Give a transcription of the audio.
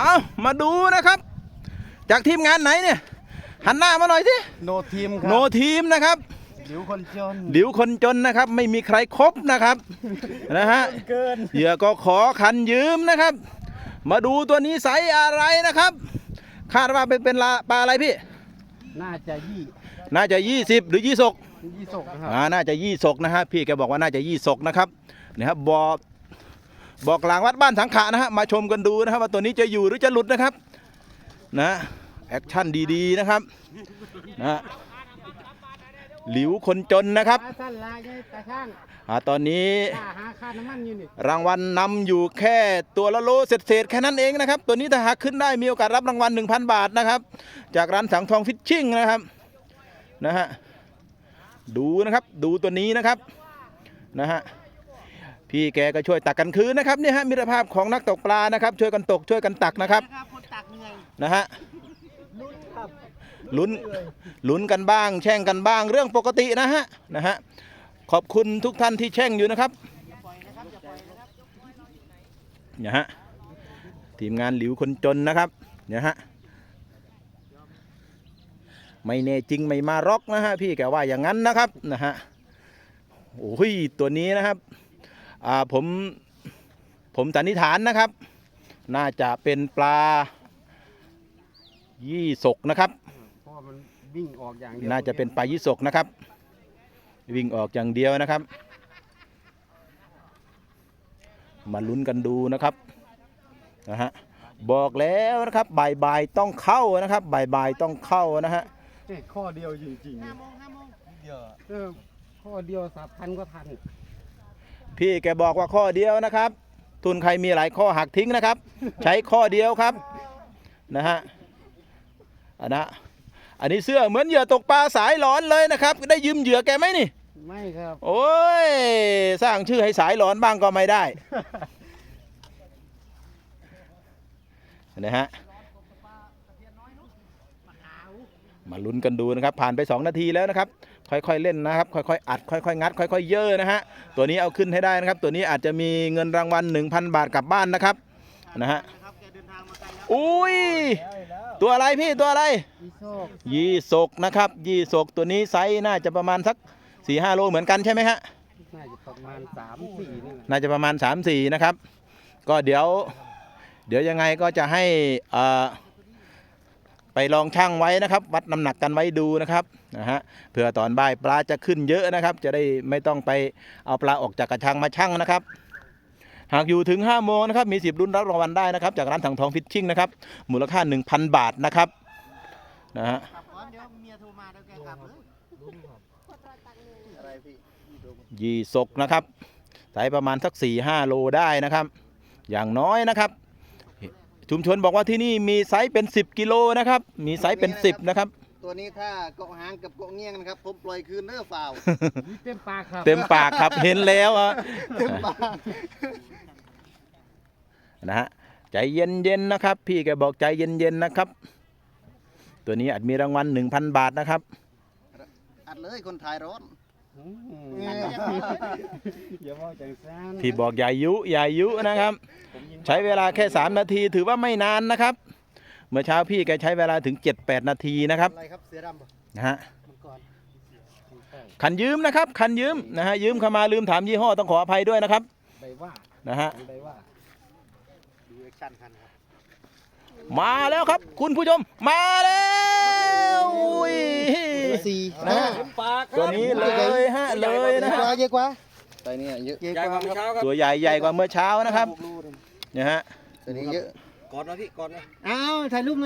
เอามาดูนะครับ จากทีมงานไหนเนี่ย หันหน้ามาหน่อยสิโนทีมครัโนทีมนะครับหลิวคนจนหลิวคนจนนะครับ ไม่มีใครครบนะครับ นะฮะ เกินเหยื่อก็ขอคันยืมนะครับ มาดูตัวนี้ไซส์อะไรนะครับ คาดว่าเป็นเป็นลาปลาอะไรพี่ น่าจะยี่น่าจะ 20 หรือยี่สกยี่สกนะครับอ่าน่าจะยี่สกนะฮะพี่แกบอกว่าน่าจะยี่สกนะครับนะครับบอก บอกกลางวัดบ้านสังขะนะฮะมาชมกันดูนะครับ ว่าตัวนี้จะอยู่หรือจะหลุดนะครับนะแอคชั่นดีๆนะครับนะหลิวคนจนนะครับตาสั้นลายไงตาช่างอ่าตอนนี้รางวัลนำอยู่แค่ตัวละโลเศษๆแค่นั้นเองนะครับ ตัวนี้ถ้าหากขึ้นได้มีโอกาสรับรางวัล 1,000 บาทนะครับ จากร้านสังทองฟิชชิ่งนะครับนะฮะดูนะครับดูตัวนี้นะครับนะฮะ พี่แกก็ช่วยตักกันคืนนะครับเนี่ยฮะมิตรภาพของนักตกปลานะครับ ช่วยกันตกช่วยกันตักนะครับครับคนตักเหนื่อยนะฮะลุ้นครับลุ้นลุ้นกันบ้าง แช่งกันบ้างเรื่องปกตินะฮะนะฮะขอบคุณทุกท่านที่แช่งอยู่นะครับเนี่ยฮะทีมงานหลิวคนจนนะครับเนี่ยฮะไม่แน่จริงไม่มาร็อกนะฮะพี่แกว่าอย่างนั้นนะครับนะฮะโอ้ยตัวนี้นะครับอ่า ผมผมสันนิษฐานนะครับ น่าจะเป็นปลายี่สกนะครับ เพราะว่ามันวิ่งออกอย่างเดียวน่าจะเป็นปลายี่สกนะครับ วิ่งออกอย่างเดียวนะครับ มาลุ้นกันดูนะครับนะฮะบอกแล้วนะครับบ่ายๆต้องเข้านะครับบ่ายๆต้องเข้านะฮะเอ้ยข้อเดียวจริงๆห้าโมงห้าโมงเดียวเออข้อเดียวสับพันก็ทัน พี่แกบอกว่าข้อเดียวนะครับ ทุนใครมีหลายข้อหักทิ้งนะครับ ใช้ข้อเดียวครับนะฮะอันนะอันนี้เสื้อเหมือนเหยื่อตกปลาสายหลอนเลยนะครับ ได้ยืมเหยื่อแกไหมนี่ ไม่ครับ โอ้ย สร้างชื่อให้สายหลอนบ้างก็ไม่ได้นะฮะมาลุ้นกันดูนะครับ ผ่านไป 2 นาทีแล้วนะครับ ค่อยๆเล่นนะครับ ค่อยๆอัด ค่อยๆงัด ค่อยๆเย่อนะฮะ ตัวนี้เอาขึ้นให้ได้นะครับ ตัวนี้อาจจะมีเงินรางวัล 1,000 บาทกลับบ้านนะครับ นะฮะ อุ้ย ตัวอะไรพี่ตัวอะไรอีโซกยี่สกนะครับ ยี่สกตัวนี้ไซส์น่าจะประมาณสัก4ี่ห้าโลเหมือนกันใช่ไหมฮะ น่าจะประมาณสามสี่น่าจะประมาณ3 4นะครับ ก็เดี๋ยว เดี๋ยวยังไงก็จะให้อ่อ ไปลองช่างไว้นะครับ วัดน้ำหนักกันไว้ดูนะครับนะฮะเผื่อตอนบ่ายปลาจะขึ้นเยอะนะครับ จะได้ไม่ต้องไปเอาปลาออกจากกระชังมาช่างนะครับหากอยู่ถึง 5 โมงนะครับ มีสิบรุ่นรับรางวัลได้นะครับ จากร้านถังทองฟิชชิ่งนะครับ มูลค่า 1,000 บาทนะครับ นะฮะกลับก่อนเดี๋ยวเมียโทรมาเดี๋ยวแกกลับเลยอะไรพี่ยี่สกนะครับไซส์ประมาณสัก4ี่ห้าโลได้นะครับ อย่างน้อยนะครับ ชุมชนบอกว่าที่นี่มีไซส์เป็น 10 กิโลนะครับ มีไซส์เป็น 10 นะครับ ตัวนี้ถ้าเกาะหางกับเกาะเงี้ยงนะครับผมปล่อยคืนเด้อฟาวนี่เต็มปากครับ เต็มปากครับเห็นแล้วอะเต็มปากนะฮะใจเย็นๆนะครับ พี่แกบอกใจเย็นๆนะครับ ตัวนี้อาจมีรางวัล1,000 บาทนะครับอัดเลยคนถ่ายร้อน อืมอย่าว่าจังซันพี่บอกอย่ายุอย่ายุนะครับ ใช้เวลาแค่ 3 นาทีถือว่าไม่นานนะครับ เมื่อเช้าพี่แกใช้เวลาถึง 7-8 นาทีนะครับอะไรครับเสือดำปะนะฮะมันก่อนคันยืมนะครับ คันยืมนะฮะยืมเข้ามาลืมถามยี่ห้อต้องขออภัยด้วยนะครับใบว่านะฮะใบว่าดูแอคชั่นคันครับมาแล้วครับ คุณผู้ชมมาแล้วอุ้ย สี่นะฮะตัวนี้เลยฮะเลยนะฮะเยอะกว่าตัวนี้เยอะใหญ่กว่าเมื่อเช้าครับตัวใหญ่ใหญ่กว่าเมื่อเช้านะครับเนี่ยฮะตัวนี้เยอะก่อนนะพี่ก่อนนะอ้าวถ่ายรูป